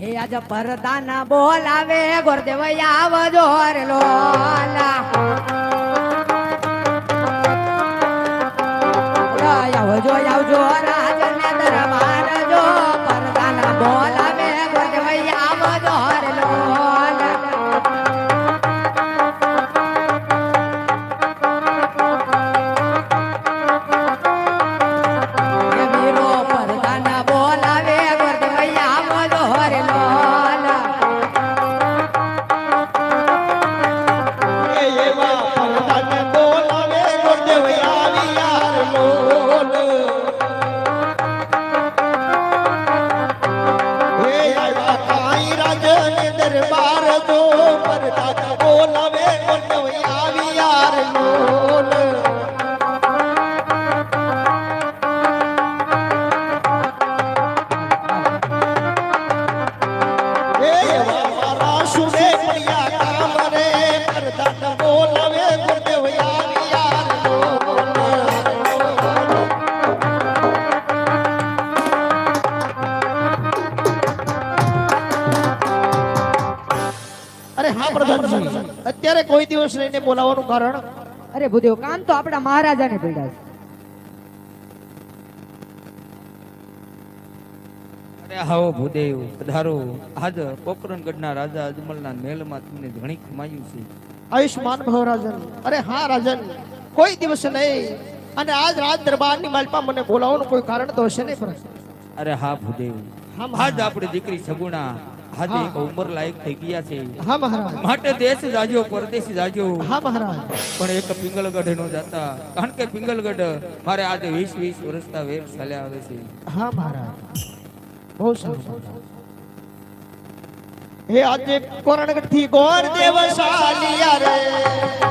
હે આજ પરદાના બોલાવે ગોરદેવ આવજો રે લોલા. આવજો આવજો જો પરદાને બોલાવે આવી યાર લોલ અરે હા પ્રધાનજી. અત્યારે કોઈ દિવસ લઈને બોલાવવાનું કારણ? અરે ભૂદેવ કાન તો આપણા મહારાજાને પીડા છે. અરે હાવો ભૂદેવ પધારો. આજ પોકરણગઢના રાજા અજમલના મહેલમાં તમને ઘણી કમાયું છે. આયુષ્માન ભવ રાજન. અરે હા રાજન. કોઈ દિવસ નહીં. અને આજ રાજ દરબારની માલપા મને બોલાવવાનું કોઈ કારણ તો હશે નહીં પણ. અરે હા ભૂદેવ. આજ આપણી દીકરી સગુણા આજે એક ઉંમર લાયક થઈ ગયા છે. હા મહારાજ. માટે દેશ જાજો પરદેશ જાજો. હા મહારાજ. પણ એક પિંગલગઢ નો જાતા. કારણ કે પિંગલગઢ મારે આજે વીસ વીસ વર્ષના વેર ચાલ્યા આવે છે. હા મહારાજ. બહુ સારું હે આજે કોરણગઢથી ગોર દેવ સાલિયા રે.